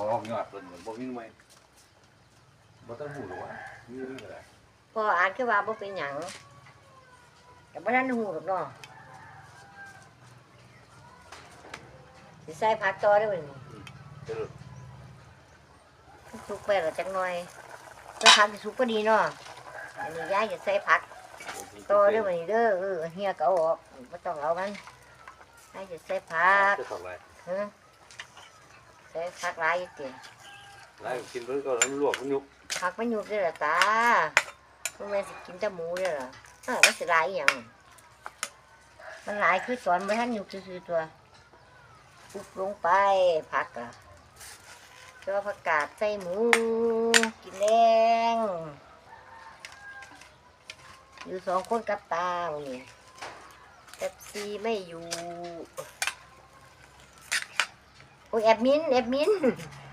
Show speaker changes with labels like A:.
A: ออกยอดเพิ่นเหมือนบ่มีหน่วยบ่ต้องหูหรอกว่ามีหรืออะไร
B: พออ่านคือว่าบ่เป็นหยังแต่บ่ทันฮู้หรอกเนาะสิใส่ผักต่อได้บ่นี่
A: เด้อ
B: สุกไปแล้วจักหน่อยเพื่อผักสิสุกพอดีเนาะอันนี้ยายจะใส่ผักต่อได้บ่นี่เด้อเออเฮียก็เอาออกบ่ต้องเอามันยายจะใส่ผัก
A: จะทำอะไร
B: ฮะ ใส่ผักหลายอยู่ติ
A: ไล่กินเพิ่นก็แล้วลวกมันยุบ
B: ผักมันอยู่เด้อล่ะตาพวกแม่สิกินแต่หมูเด้อล่ะเออมันสิหลายอีหยังมันหลายคือสอนบ่ทันอยู่ซื่อๆตัวปุบลงไปผักอะเจ้าผักกาดใส่หมู กินแรงอยู่สองคนกับตาวันนี้เอฟซีไม่อยู่ โอ้ยแอบมินแอบมิน